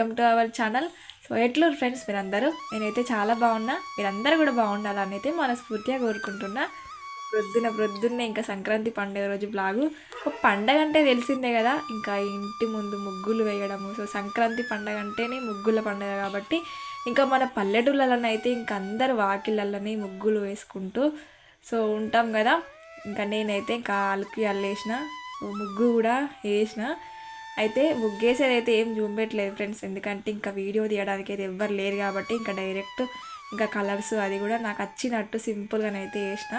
Welcome to our channel. So ఎట్లూరు friends మీరందరూ? నేనైతే చాలా బాగున్నా. మీరందరూ కూడా బాగుండాలని అయితే మనస్ఫూర్తిగా కోరుకుంటున్నా. ప్రొద్దున ప్రొద్దున్నే ఇంకా సంక్రాంతి పండుగ రోజు బ్లాగు. ఒక పండగ అంటే తెలిసిందే కదా. ఇంకా ఇంటి ముందు ముగ్గులు వేయడము. సో సంక్రాంతి పండగ అంటేనే ముగ్గుల పండగ కాబట్టి ఇంకా మన పల్లెటూళ్ళలోనే అయితే ఇంకా అందరు వాకిళ్ళలోనే ముగ్గులు వేసుకుంటూ సో ఉంటాం కదా. ఇంకా నేనైతే ఇంకా అలుకి అల్లేసిన. ముగ్గు కూడా వేసిన. అయితే ముగ్గేసేది అయితే ఏం చూపెట్టలేదు ఫ్రెండ్స్ ఎందుకంటే ఇంకా వీడియో తీయడానికి అయితే ఎవ్వరు లేరు కాబట్టి ఇంకా డైరెక్ట్ ఇంకా కలర్స్ అది కూడా నాకు వచ్చినట్టు సింపుల్గానైతే వేసిన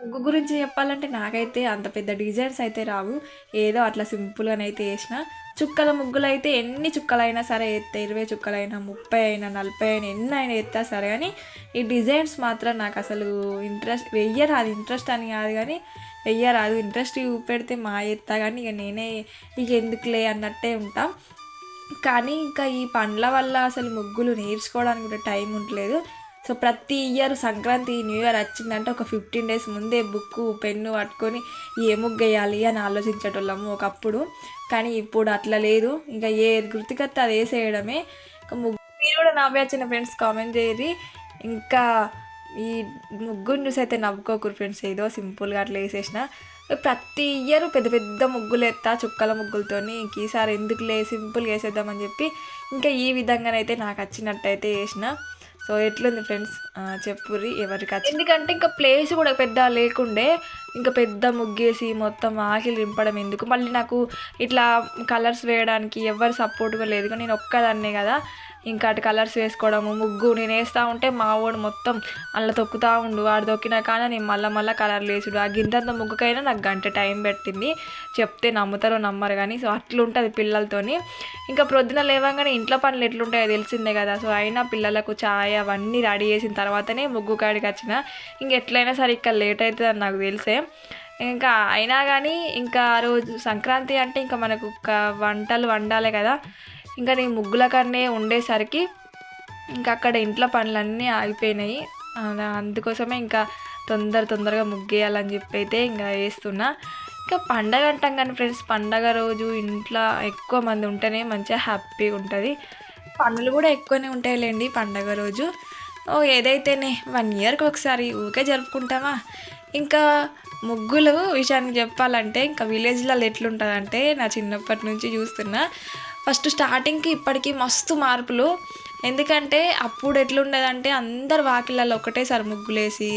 ముగ్గు గురించి చెప్పాలంటే నాకైతే అంత పెద్ద డిజైన్స్ అయితే రావు. ఏదో అట్లా సింపుల్గానైతే వేసిన చుక్కల ముగ్గులు అయితే ఎన్ని చుక్కలైనా సరే ఎత్తే ఇరవై చుక్కలైనా ముప్పై అయినా నలభై అయినా ఎన్ని అయినా ఎత్తా సరే కానీ ఈ డిజైన్స్ మాత్రం నాకు అసలు ఇంట్రెస్ట్ వెయ్యరాదు. ఇంట్రెస్ట్ అని కాదు కానీ వెయ్యరాదు. ఇంట్రెస్ట్ చూపెడితే మా ఎత్తా కానీ ఇక నేనే ఇక ఎందుకులే అన్నట్టే ఉంటాం. కానీ ఇంకా ఈ పండ్ల వల్ల అసలు ముగ్గులు నేర్చుకోవడానికి కూడా టైం ఉండలేదు. సో ప్రతి ఇయర్ సంక్రాంతి న్యూ ఇయర్ వచ్చిందంటే ఒక ఫిఫ్టీన్ డేస్ ముందే బుక్ పెన్ను పట్టుకొని ఏ ముగ్గు వేయాలి అని ఆలోచించేటోళ్ళము ఒకప్పుడు. కానీ ఇప్పుడు అట్లా లేదు. ఇంకా ఏ గుర్తుకత్తే అది వేసేయడమే. ఇంకా ముగ్గు మీరు కూడా నా వచ్చిన ఫ్రెండ్స్ కామెంట్ చేయరు ఇంకా ఈ ముగ్గురు చూసి అయితే నవ్వుకోకూరు ఫ్రెండ్స్ ఏదో సింపుల్గా అట్లా వేసేసిన. ప్రతి ఇయర్ పెద్ద పెద్ద ముగ్గులు ఎత్తా చుక్కల ముగ్గులతోని ఇంక ఈసారి ఎందుకులే సింపుల్గా వేసేద్దామని చెప్పి ఇంకా ఈ విధంగానైతే నాకు వచ్చినట్టయితే వేసిన. సో ఎట్లుంది ఫ్రెండ్స్ చెప్పుర్రి ఎవరికి వచ్చి ఎందుకంటే ఇంకా ప్లేస్ కూడా పెద్ద లేకుండే ఇంకా పెద్ద ముగ్గేసి మొత్తం ఆకిలి నింపడం ఎందుకు? మళ్ళీ నాకు ఇట్లా కలర్స్ వేయడానికి ఎవరు సపోర్ట్గా లేదు. కానీ నేను ఒక్కదాన్నే కదా. ఇంకా అటు కలర్స్ వేసుకోవడము ముగ్గు నేను వేస్తూ ఉంటే మా వాడు మొత్తం అలా తొక్కుతూ ఉండు వాడు తొక్కినా కానీ నేను మళ్ళీ మళ్ళీ కలర్లు వేసుడు. ఆ గింతంత ముగ్గుకైనా నాకు గంట టైం పెట్టింది. చెప్తే నమ్ముతారో నమ్మరు కానీ సో అట్లుంటుంది పిల్లలతోని. ఇంకా ప్రొద్దున లేవగానే ఇంట్లో పనులు ఎట్లుంటాయో తెలిసిందే కదా. సో అయినా పిల్లలకు ఛాయ్ అవన్నీ రెడీ చేసిన తర్వాతనే ముగ్గు కాడికి వచ్చిన. ఇంకెట్లయినా సరే ఇక్కడ లేట్ అవుతుంది అని నాకు తెలిసే. ఇంకా అయినా కానీ ఇంకా ఆ రోజు సంక్రాంతి అంటే ఇంకా మనకు ఒక వంటలు వండాలి కదా. ఇంకా నేను ముగ్గుల కన్నే ఉండేసరికి ఇంకా అక్కడ ఇంట్లో పనులన్నీ ఆగిపోయినాయి. అందుకోసమే ఇంకా తొందర తొందరగా ముగ్గేయాలని చెప్పి అయితే ఇంకా వేస్తున్నా ఇంకా పండగ అంటాం కానీ ఫ్రెండ్స్ పండగ రోజు ఇంట్లో ఎక్కువ మంది ఉంటేనే మంచిగా హ్యాపీగా ఉంటుంది. పనులు కూడా ఎక్కువనే ఉంటాయిలేండి పండగ రోజు. ఓ ఏదైతేనే వన్ ఇయర్కి ఒకసారి ఊకే జరుపుకుంటామా? ఇంకా ముగ్గులు విషయానికి చెప్పాలంటే ఇంకా విలేజ్లలో ఎట్లుంటుందంటే నా చిన్నప్పటి నుంచి చూస్తున్నా ఫస్ట్ స్టార్టింగ్కి ఇప్పటికీ మస్తు మార్పులు. ఎందుకంటే అప్పుడు ఎట్లుండేదంటే అందరు వాకిళ్ళల్లో ఒకటేసారి ముగ్గులేసి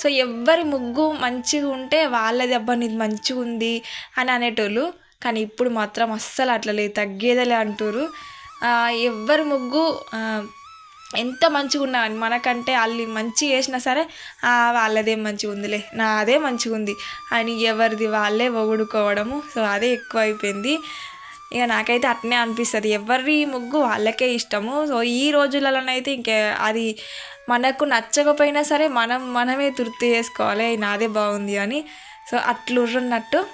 సో ఎవరి ముగ్గు మంచిగా ఉంటే వాళ్ళది అబ్బా నీది మంచిగా ఉంది అని అనేటోళ్ళు. కానీ ఇప్పుడు మాత్రం అస్సలు అట్లా లేదు తగ్గేదేలే అంటారు. ఎవరి ముగ్గు ఎంత మంచిగా ఉన్నా మనకంటే వాళ్ళు మంచిగా వేసినా సరే వాళ్ళదేం మంచిగా ఉందిలే నాదే మంచిగా ఉంది అని ఎవరిది వాళ్ళే పొగుడుకోవడము సో అదే ఎక్కువ అయిపోయింది ఇక నాకైతే అట్నే అనిపిస్తుంది. ఎవరి ముగ్గు వాళ్ళకే ఇష్టము. సో ఈ రోజులలోనైతే ఇంకే అది మనకు నచ్చకపోయినా సరే మనం మనమే తృప్తి చేసుకోవాలి. నాదే బాగుంది అని. సో అట్లున్నట్టు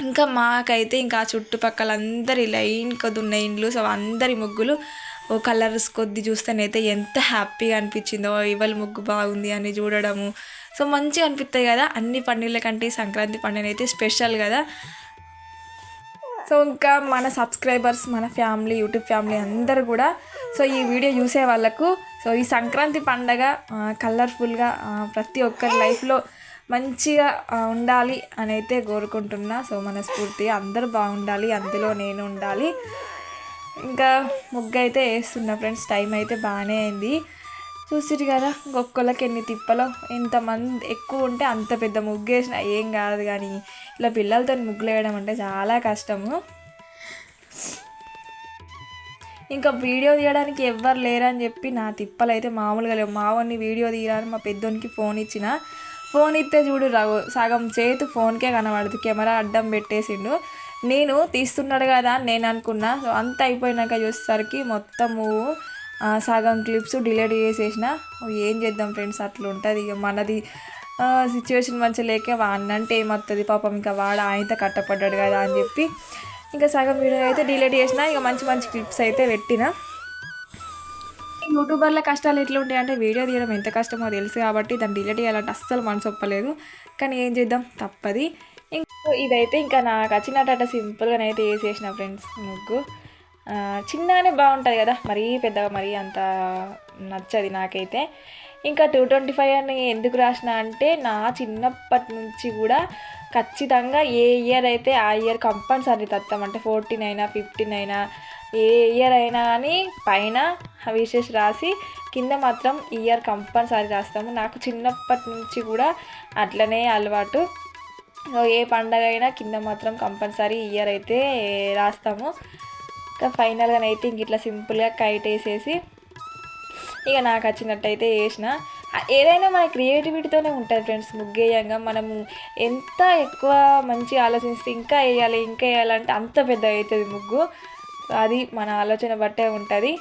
ఇంకా మాకైతే ఇంకా చుట్టుపక్కల అందరి లైన్ కొద్ది ఉన్న ఇండ్లు. సో అందరి ముగ్గులు ఓ కలర్స్ కొద్ది చూస్తేనైతే ఎంత హ్యాపీగా అనిపించిందో. ఇవాళ ముగ్గు బాగుంది అని చూడడము. సో మంచిగా అనిపిస్తాయి కదా. అన్ని పండుగల కంటే సంక్రాంతి పండుగ అయితే స్పెషల్ కదా. సో ఇంకా మన సబ్స్క్రైబర్స్ మన ఫ్యామిలీ యూట్యూబ్ ఫ్యామిలీ అందరూ కూడా సో ఈ వీడియో చూసే వాళ్ళకు సో ఈ సంక్రాంతి పండగ కలర్ఫుల్గా ప్రతి ఒక్కరి లైఫ్లో మంచిగా ఉండాలి అని అయితే కోరుకుంటున్నా. సో మనస్ఫూర్తిగా అందరూ బాగుండాలి అందులో నేను ఉండాలి. ఇంకా ముగ్గు అయితే వేస్తున్నా ఫ్రెండ్స్ టైం అయితే బాగానే అయింది. చూసిరు కదా ఒక్కొక్కళ్ళకి ఎన్ని తిప్పలో. ఎంతమంది ఎక్కువ ఉంటే అంత పెద్ద ముగ్గేసిన. ఏం కాదు కానీ ఇలా పిల్లలతో ముగ్గులు వేయడం అంటే చాలా కష్టము. ఇంకా వీడియో తీయడానికి ఎవ్వరు లేరని చెప్పి నా తిప్పలు అయితే మామూలుగా లేవు. మావన్ని వీడియో తీయడానికి మా పెద్దోనికి ఫోన్ ఇచ్చిన. ఫోన్ ఇస్తే చూడు రావు సగం చేతు ఫోన్కే కనబడదు కెమెరా అడ్డం పెట్టేసిండు. నేను తీస్తున్నాడు కదా నేను అనుకున్నా. సో అంత అయిపోయినాక చూసేసరికి మొత్తము సగం క్లిప్స్ డిలీట్ చేసేసిన. ఏం చేద్దాం ఫ్రెండ్స్ అట్లా ఉంటుంది ఇక మనది. సిచ్యువేషన్ మంచిగా లేక వాడినంటే ఏమవుతుంది పాపం ఇంకా వాడు ఆయనతో కట్టపడ్డాడు కదా అని చెప్పి ఇంకా సగం వీడియో అయితే డిలీట్ చేసిన. ఇక మంచి మంచి క్లిప్స్ అయితే పెట్టిన. యూట్యూబర్ల కష్టాలు ఎట్లా ఉంటాయి అంటే వీడియో తీయడం ఎంత కష్టమో తెలుసు కాబట్టి దాన్ని డిలీట్ చేయాలంటే అస్సలు మనసు ఒప్పలేదు. కానీ ఏం చేద్దాం? తప్పది. ఇంకా ఇదైతే ఇంకా నాకు వచ్చినట్టు సింపుల్గానైతే వేసేసిన ఫ్రెండ్స్ ముగ్గు. చిన్నగానే బాగుంటుంది కదా. మరీ పెద్దగా మరీ అంత నచ్చది నాకైతే. ఇంకా టూ ట్వంటీ ఫైవ్ అని ఎందుకు రాసిన అంటే నా చిన్నప్పటి నుంచి కూడా ఖచ్చితంగా ఏ ఇయర్ అయితే ఆ ఇయర్ కంపల్సరీ తత్తం. అంటే ఫోర్టీన్ అయినా ఫిఫ్టీన్ అయినా ఏ ఇయర్ అయినా కానీ పైన విశేష రాసి కింద మాత్రం ఇయర్ కంపల్సరీ రాస్తాము. నాకు చిన్నప్పటి నుంచి కూడా అట్లనే అలవాటు. ఏ పండగ అయినా కింద మాత్రం కంపల్సరీ ఇయర్ అయితే రాస్తాము. ఇంకా ఫైనల్గా అయితే ఇంక ఇట్లా సింపుల్గా కైట్ వేసేసి ఇక నాకు వచ్చినట్టయితే వేసిన ఏదైనా మన క్రియేటివిటీతోనే ఉంటుంది ఫ్రెండ్స్ ముగ్గేయంగా. మనము ఎంత ఎక్కువ మంచి ఆలోచిస్తే ఇంకా వేయాలి ఇంకా వేయాలంటే అంత పెద్ద అవుతుంది ముగ్గు. అది మన ఆలోచన బట్టే ఉంటుంది.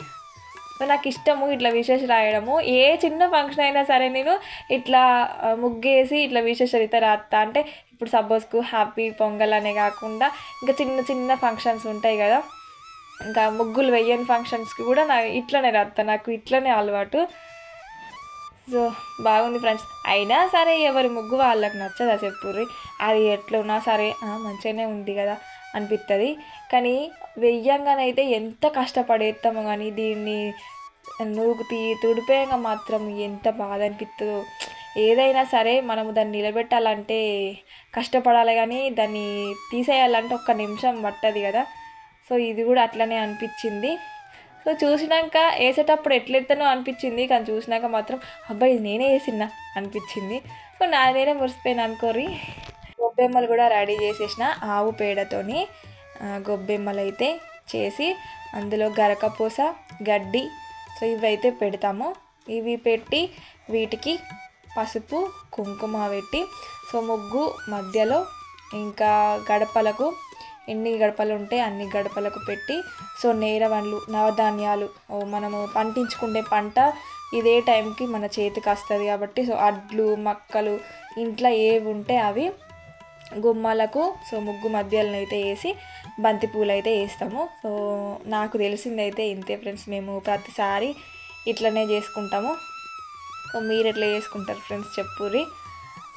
నాకు ఇష్టము ఇట్లా విశేష రాయడము. ఏ చిన్న ఫంక్షన్ అయినా సరే నేను ఇట్లా ముగ్గేసి ఇట్లా విశేషరిత రాస్తా అంటే ఇప్పుడు సపోజ్కు హ్యాపీ పొంగల్ అనే కాకుండా ఇంకా చిన్న చిన్న ఫంక్షన్స్ ఉంటాయి కదా. ఇంకా ముగ్గులు వెయ్యని ఫంక్షన్స్కి కూడా నా ఇట్లనే రాస్తా నాకు ఇట్లనే అలవాటు. సో బాగుంది ఫ్రెండ్స్ అయినా సరే ఎవరి ముగ్గు వాళ్ళకి నచ్చదా చెప్పుర్రి? అది ఎట్లున్నా సరే మంచిగానే ఉంది కదా అనిపిస్తుంది కానీ వెయ్యంగానైతే ఎంత కష్టపడేస్తామో కానీ దీన్ని నూకు తీ తుడిపోయాక మాత్రం ఎంత బాధ అనిపిస్తుందో ఏదైనా సరే మనము దాన్ని నిలబెట్టాలంటే కష్టపడాలి కానీ దాన్ని తీసేయాలంటే ఒక్క నిమిషం పట్టదు కదా. సో ఇది కూడా అట్లనే అనిపించింది. సో చూసినాక వేసేటప్పుడు ఎట్లెత్తనో అనిపించింది. కానీ చూసినాక మాత్రం అబ్బాయి నేనే వేసినా అనిపించింది. సో నా నేనే మురిసిపోయినా అనుకోరి గొబ్బెమ్మలు కూడా రెడీ చేసేసిన ఆవు పేడతోని గొబ్బెమ్మలు అయితే చేసి అందులో గరకపూస గడ్డి సో ఇవైతే పెడతాము. ఇవి పెట్టి వీటికి పసుపు కుంకుమ పెట్టి సో ముగ్గు మధ్యలో ఇంకా గడపలకు ఎన్ని గడపలు ఉంటే అన్ని గడపలకు పెట్టి సో నేర నేరవన్లు నవధాన్యాలు మనము పండించుకునే పంట ఇదే టైంకి మన చేతికి వస్తుంది కాబట్టి సో అడ్లు మక్కలు ఇంట్లో ఏవి ఉంటే అవి గుమ్మాలకు సో ముగ్గు మధ్యలను అయితే వేసి బంతిపూలు అయితే వేస్తాము. సో నాకు తెలిసిందైతే ఇంతే ఫ్రెండ్స్ మేము ప్రతిసారి ఇట్లనే చేసుకుంటాము. సో మీరు ఎట్లా చేసుకుంటారు ఫ్రెండ్స్ చెప్పుర్రి?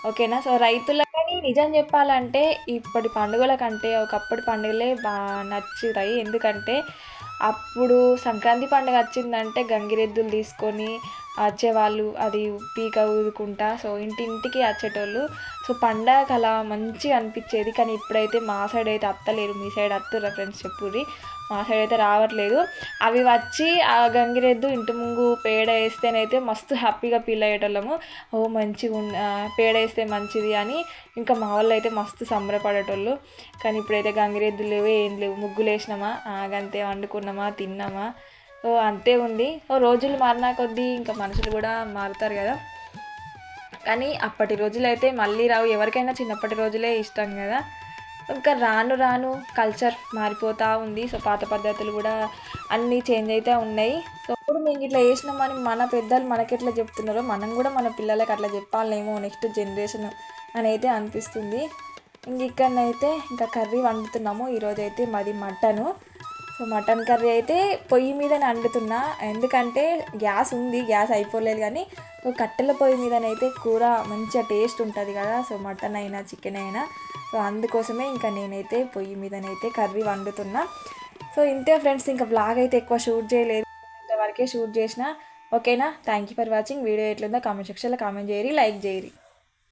ఓకేనా? సో రైతుల నిజం చెప్పాలంటే ఇప్పటి పండుగల కంటే ఒకప్పటి పండుగలే బాగా నచ్చుతాయి. ఎందుకంటే అప్పుడు సంక్రాంతి పండుగ వచ్చిందంటే గంగిరెద్దులు తీసుకొని వచ్చేవాళ్ళు అది పీక ఊదుకుంటా సో ఇంటింటికి వచ్చేటోళ్ళు సో పండగ అలా మంచిగా అనిపించేది. కానీ ఇప్పుడైతే మా సైడ్ అయితే అత్తలేరు. మీ సైడ్ అత్తురా ఫ్రెండ్స్ చెప్పుర్రి. మా సైడ్ అయితే రావట్లేదు. అవి వచ్చి ఆ గంగిరెద్దు ఇంటి ముందు పేడ వేస్తేనైతే మస్తు హ్యాపీగా ఫీల్ అయ్యేటోళ్ళము. ఓ మంచిగా పేడ వేస్తే మంచిది అని ఇంకా మా వాళ్ళు అయితే మస్తు సంబరపడేటోళ్ళు. కానీ ఇప్పుడైతే గంగిరెద్దులు లేవు ఏం లేవు. ముగ్గులు వేసినామా? ఆగంతే వండుకున్నామా? తిన్నామా? ఓ అంతే ఉంది. ఓ రోజులు మారినా కొద్దీ ఇంకా మనుషులు కూడా మారుతారు కదా. కానీ అప్పటి రోజులు అయితే మళ్ళీ రావు. ఎవరికైనా చిన్నప్పటి రోజులే ఇష్టం కదా. ఇంకా రాను రాను కల్చర్ మారిపోతూ ఉంది. సో పాత పద్ధతులు కూడా అన్నీ చేంజ్ అయితే ఉన్నాయి. సో ఇప్పుడు మేము ఇట్లా చేసినామని మన పెద్దలు మనకి ఎట్లా చెప్తున్నారో మనం కూడా మన పిల్లలకి అట్లా చెప్పాలేమో నెక్స్ట్ జనరేషన్ అని అయితే అనిపిస్తుంది. ఇంక ఇక్కడనైతే ఇంకా కర్రీ వండుతున్నాము. ఈరోజు అయితే మాది మటను. సో మటన్ కర్రీ అయితే పొయ్యి మీదనే వండుతున్నా. ఎందుకంటే గ్యాస్ ఉంది గ్యాస్ అయిపోలేదు కానీ కట్టెల పొయ్యి మీదనైతే కూర మంచిగా టేస్ట్ ఉంటుంది కదా. సో మటన్ అయినా చికెన్ అయినా. సో అందుకోసమే ఇంకా నేనైతే పొయ్యి మీదనైతే కర్రీ వండుతున్నా. సో ఇంతే ఫ్రెండ్స్ ఇంకా బ్లాగ్ అయితే ఎక్కువ షూట్ చేయలేదు. ఇంతవరకే షూట్ చేసిన. ఓకేనా? Thank you for watching video ఎట్లుందో కామెంట్ సెక్షన్లో కామెంట్ చేయరి లైక్ చేయరి